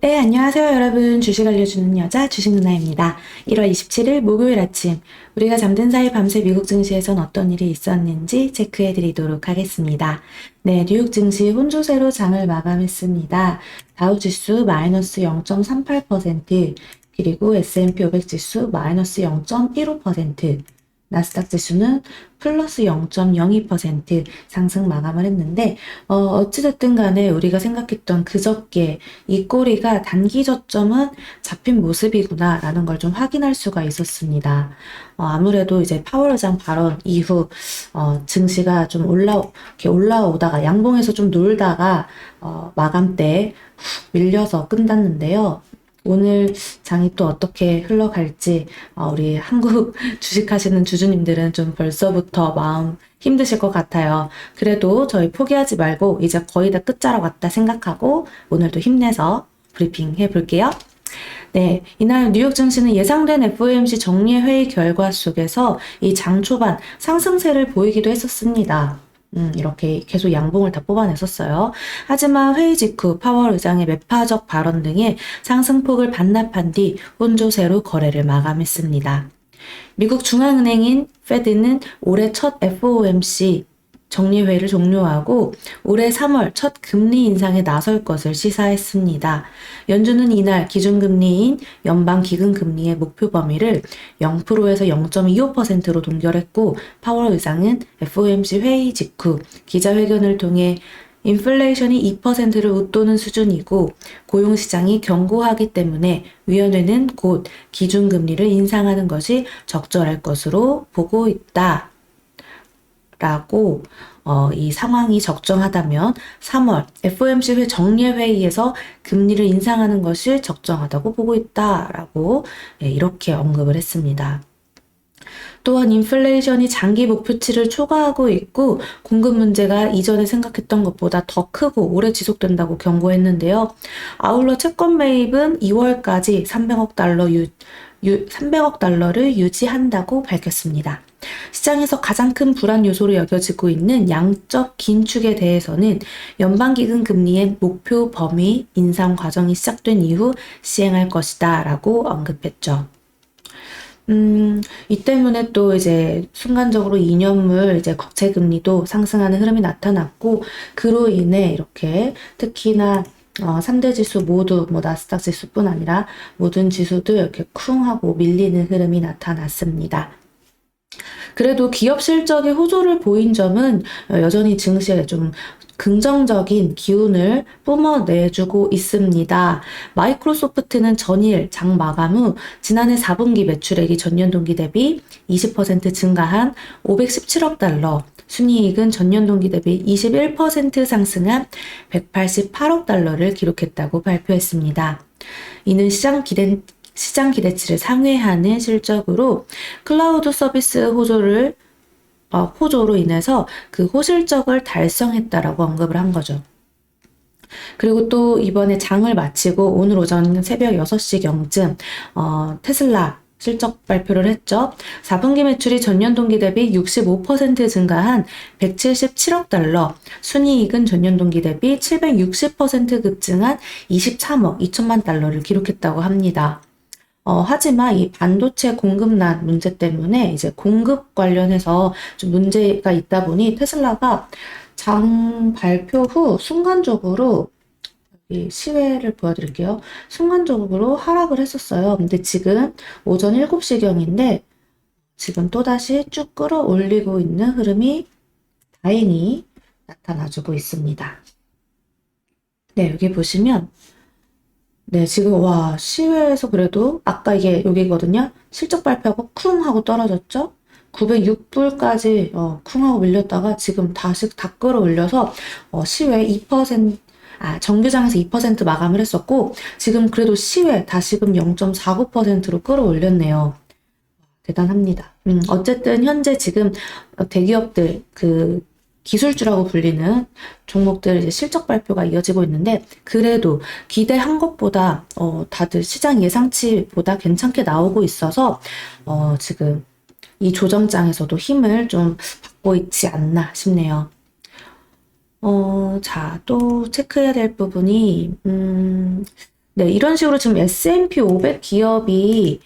네, 안녕하세요, 여러분. 주식 알려주는 여자 주식 누나입니다. 1월 27일 목요일 아침, 우리가 잠든 사이 밤새 미국 증시에선 어떤 일이 있었는지 체크해 드리도록 하겠습니다. 네, 뉴욕 증시 혼조세로 장을 마감했습니다. 다우 지수 마이너스 0.38%, 그리고 S&P 500 지수 마이너스 0.15%, 나스닥 지수는 플러스 0.02% 상승 마감을 했는데, 어, 어찌됐든 간에 우리가 생각했던 그저께 이 꼬리가 단기 저점은 잡힌 모습이구나 라는 걸 좀 확인할 수가 있었습니다. 어, 아무래도 이제 파월 의장 발언 이후, 어, 증시가 좀 올라, 이렇게 올라오다가 양봉에서 좀 놀다가, 어, 마감 때훅 밀려서 끝났는데요. 오늘 장이 또 어떻게 흘러갈지 어, 우리 한국 주식하시는 주주님들은 좀 벌써부터 마음 힘드실 것 같아요. 그래도 저희 포기하지 말고 이제 거의 다 끝자락 왔다 생각하고 오늘도 힘내서 브리핑 해볼게요. 네, 이날 뉴욕 증시는 예상된 FOMC 정례 회의 결과 속에서 이 장 초반 상승세를 보이기도 했었습니다. 음, 이렇게 계속 양봉을 다 뽑아냈었어요. 하지만 회의 직후 파월 의장의 매파적 발언 등의 상승폭을 반납한 뒤 혼조세로 거래를 마감했습니다. 미국 중앙은행인 페드는 올해 첫 FOMC 정리회의를 종료하고 올해 3월 첫 금리 인상에 나설 것을 시사했습니다. 연준은 이날 기준금리인 연방기금금리의 목표 범위를 0%에서 0.25%로 동결했고 파월 의장은 FOMC 회의 직후 기자회견을 통해 인플레이션이 2%를 웃도는 수준이고 고용시장이 견고하기 때문에 위원회는 곧 기준금리를 인상하는 것이 적절할 것으로 보고 있다. 라고 어, 이 상황이 적정하다면 3월 FOMC 회 정례회의에서 금리를 인상하는 것이 적정하다고 보고 있다라고 예, 이렇게 언급을 했습니다. 또한 인플레이션이 장기 목표치를 초과하고 있고 공급 문제가 이전에 생각했던 것보다 더 크고 오래 지속된다고 경고했는데요. 아울러 채권 매입은 2월까지 300억 달러 유, 유 300억 달러를 유지한다고 밝혔습니다. 시장에서 가장 큰 불안 요소로 여겨지고 있는 양적 긴축에 대해서는 연방기금 금리의 목표 범위 인상 과정이 시작된 이후 시행할 것이다 라고 언급했죠. 음, 이 때문에 또 이제 순간적으로 2년물 이제 국채 금리도 상승하는 흐름이 나타났고, 그로 인해 이렇게 특히나 어, 3대 지수 모두, 뭐, 나스닥 지수뿐 아니라 모든 지수도 이렇게 쿵 하고 밀리는 흐름이 나타났습니다. 그래도 기업 실적의 호조를 보인 점은 여전히 증시에 좀 긍정적인 기운을 뿜어내주고 있습니다. 마이크로소프트는 전일 장 마감 후 지난해 4분기 매출액이 전년 동기 대비 20% 증가한 517억 달러, 순이익은 전년 동기 대비 21% 상승한 188억 달러를 기록했다고 발표했습니다. 이는 시장 기대, 시장 기대치를 상회하는 실적으로 클라우드 서비스 호조를 어, 호조로 인해서 그 호실적을 달성했다라고 언급을 한 거죠. 그리고 또 이번에 장을 마치고 오늘 오전 새벽 6시경쯤 어, 테슬라 실적 발표를 했죠. 4분기 매출이 전년 동기 대비 65% 증가한 177억 달러, 순이익은 전년 동기 대비 760% 급증한 23억 2천만 달러를 기록했다고 합니다. 어, 하지만 이 반도체 공급난 문제 때문에 이제 공급 관련해서 좀 문제가 있다 보니 테슬라가 장 발표 후 순간적으로 이 시외를 보여드릴게요. 순간적으로 하락을 했었어요. 근데 지금 오전 7시경인데 지금 또다시 쭉 끌어올리고 있는 흐름이 다행히 나타나주고 있습니다. 네, 여기 보시면 네, 지금 와 시외에서 그래도 아까 이게 여기거든요. 실적 발표하고 쿵 하고 떨어졌죠. 906불까지 어, 쿵 하고 밀렸다가 지금 다시 다 끌어올려서 어, 시외 2% 아, 정규장에서 2% 마감을 했었고, 지금 그래도 시외 다시금 0.49%로 끌어올렸네요. 대단합니다. 음, 어쨌든 현재 지금 대기업들 그 기술주라고 불리는 종목들 이제 실적 발표가 이어지고 있는데 그래도 기대한 것보다 어, 다들 시장 예상치보다 괜찮게 나오고 있어서 어, 지금 이 조정장에서도 힘을 좀 받고 있지 않나 싶네요. 어, 자, 또 체크해야 될 부분이, 음, 네, 이런 식으로 지금 S&P 500 기업이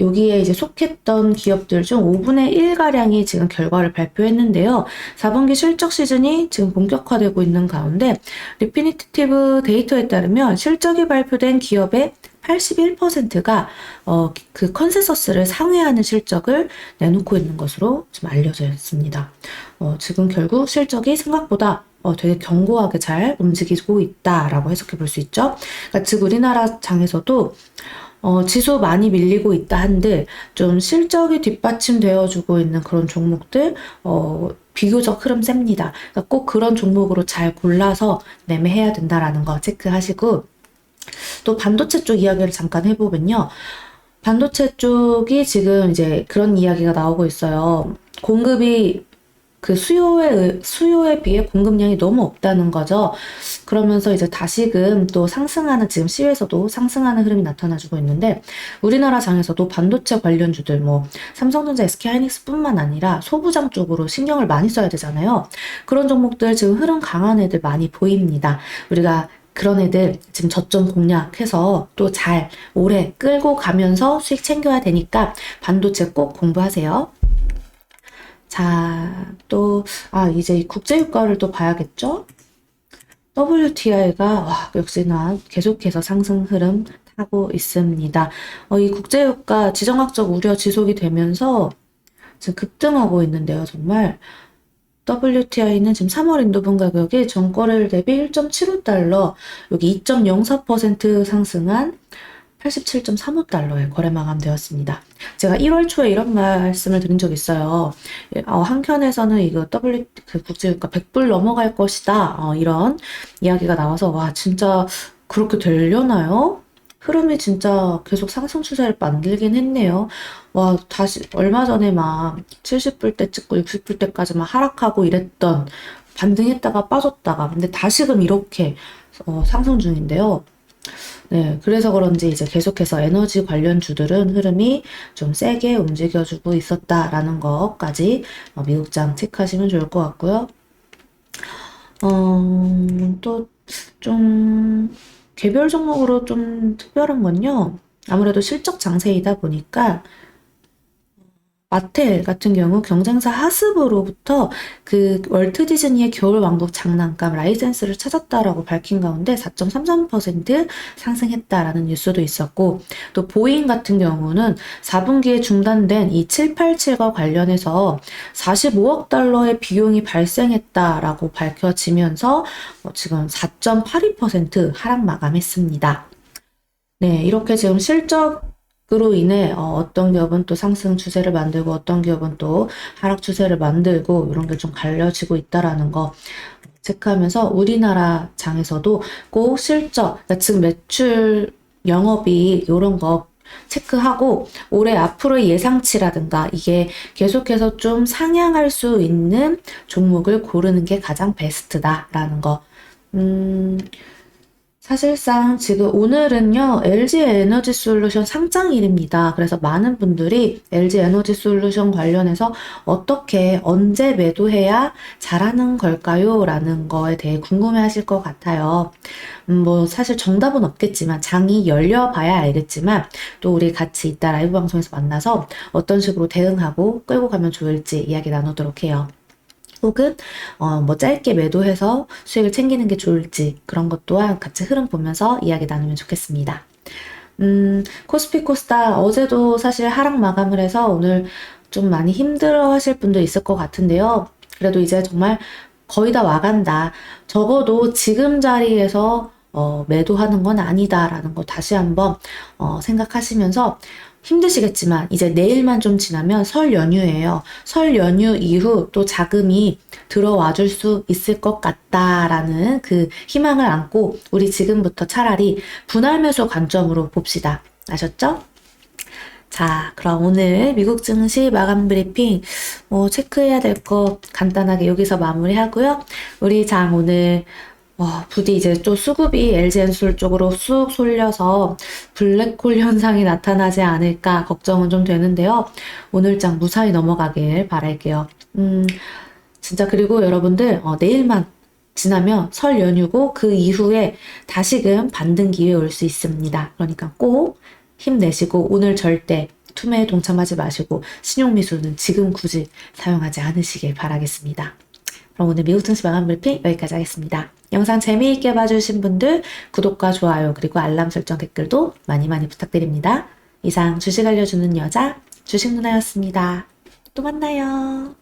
여기에 이제 속했던 기업들 중 5분의 1가량이 지금 결과를 발표했는데요. 4분기 실적 시즌이 지금 본격화되고 있는 가운데 리피니티브 데이터에 따르면 실적이 발표된 기업의 81%가 어, 그 컨센서스를 상회하는 실적을 내놓고 있는 것으로 지금 알려져 있습니다. 어, 지금 결국 실적이 생각보다 어, 되게 견고하게 잘 움직이고 있다라고 해석해 볼 수 있죠. 그러니까 즉 우리나라 장에서도 어, 지수 많이 밀리고 있다 한들 좀 실적이 뒷받침되어 주고 있는 그런 종목들 어, 비교적 흐름 셉니다. 그러니까 꼭 그런 종목으로 잘 골라서 매매해야 된다라는 거 체크하시고 또 반도체 쪽 이야기를 잠깐 해보면요. 반도체 쪽이 지금 이제 그런 이야기가 나오고 있어요. 공급이 그 수요에, 의- 수요에 비해 공급량이 너무 없다는 거죠. 그러면서 이제 다시금 또 상승하는, 지금 시외에서도 상승하는 흐름이 나타나주고 있는데, 우리나라 장에서도 반도체 관련주들, 뭐, 삼성전자, SK하이닉스 뿐만 아니라 소부장 쪽으로 신경을 많이 써야 되잖아요. 그런 종목들 지금 흐름 강한 애들 많이 보입니다. 우리가 그런 애들 지금 저점 공략해서 또 잘 오래 끌고 가면서 수익 챙겨야 되니까 반도체 꼭 공부하세요. 자, 또, 아, 이제 이 국제유가를 또 봐야겠죠? WTI가, 와, 역시나 계속해서 상승 흐름 타고 있습니다. 어, 이 국제유가 지정학적 우려 지속이 되면서 지금 급등하고 있는데요, 정말. WTI는 지금 3월 인도분 가격이 전거래일 대비 1.75달러, 여기 2.04% 상승한 87.35달러에 거래 마감되었습니다. 제가 1월 초에 이런 말씀을 드린 적 있어요. 예, 어, 한켠에서는 이거 W 그 국제유가 100불 넘어갈 것이다. 어, 이런 이야기가 나와서 와 진짜 그렇게 되려나요? 흐름이 진짜 계속 상승 추세를 만들긴 했네요. 와, 다시 얼마 전에 막 70불 때 찍고 60불 때까지 막 하락하고 이랬던 반등했다가 빠졌다가 근데 다시금 이렇게 어, 상승 중인데요. 네, 그래서 그런지 이제 계속해서 에너지 관련 주들은 흐름이 좀 세게 움직여주고 있었다라는 것까지 어, 미국장 체크하시면 좋을 것 같고요. 어, 또 좀 개별 종목으로 좀 특별한 건요. 아무래도 실적 장세이다 보니까 마텔 같은 경우 경쟁사 하스브로부터 그 월트 디즈니의 겨울 왕국 장난감 라이센스를 찾았다라고 밝힌 가운데 4.33% 상승했다라는 뉴스도 있었고 또 보잉 같은 경우는 4분기에 중단된 이 787과 관련해서 45억 달러의 비용이 발생했다라고 밝혀지면서 어, 지금 4.82% 하락 마감했습니다. 네, 이렇게 지금 실적 으로 인해 어, 떤 기업은 또 상승 추세를 만들고 어떤 기업은 또 하락 추세를 만들고 이런 게 좀 갈려지고 있다라는 거 체크하면서 우리나라 장에서도 꼭 실적, 그러니까 즉 매출 영업이 이런 거 체크하고 올해 앞으로의 예상치라든가 이게 계속해서 좀 상향할 수 있는 종목을 고르는 게 가장 베스트다라는 거. 음, 사실상 지금 오늘은요, LG 에너지 솔루션 상장일입니다. 그래서 많은 분들이 LG 에너지 솔루션 관련해서 어떻게, 언제 매도해야 잘하는 걸까요? 라는 거에 대해 궁금해 하실 것 같아요. 음, 뭐, 사실 정답은 없겠지만, 장이 열려봐야 알겠지만, 또 우리 같이 이따 라이브 방송에서 만나서 어떤 식으로 대응하고 끌고 가면 좋을지 이야기 나누도록 해요. 혹은 어, 뭐 짧게 매도해서 수익을 챙기는 게 좋을지 그런 것 또한 같이 흐름 보면서 이야기 나누면 좋겠습니다. 음, 코스피 코스닥 어제도 사실 하락 마감을 해서 오늘 좀 많이 힘들어 하실 분도 있을 것 같은데요. 그래도 이제 정말 거의 다 와간다. 적어도 지금 자리에서 어, 매도하는 건 아니다라는 거 다시 한번 어, 생각하시면서 힘드시겠지만 이제 내일만 좀 지나면 설 연휴예요. 설 연휴 이후 또 자금이 들어와 줄 수 있을 것 같다라는 그 희망을 안고 우리 지금부터 차라리 분할 매수 관점으로 봅시다. 아셨죠? 자, 그럼 오늘 미국 증시 마감 브리핑 뭐 체크해야 될 거 간단하게 여기서 마무리하고요. 우리 장 오늘 와, 부디 이제 또 수급이 LG엔솔 쪽으로 쑥 쏠려서 블랙홀 현상이 나타나지 않을까 걱정은 좀 되는데요. 오늘장 무사히 넘어가길 바랄게요. 음, 진짜 그리고 여러분들 어, 내일만 지나면 설 연휴고 그 이후에 다시금 반등 기회 올 수 있습니다. 그러니까 꼭 힘내시고 오늘 절대 투매에 동참하지 마시고 신용미수는 지금 굳이 사용하지 않으시길 바라겠습니다. 그럼 오늘 미국 증시 마감 브리핑 여기까지 하겠습니다. 영상 재미있게 봐주신 분들 구독과 좋아요 그리고 알람 설정 댓글도 많이 많이 부탁드립니다. 이상 주식 알려주는 여자 주식 누나였습니다. 또 만나요.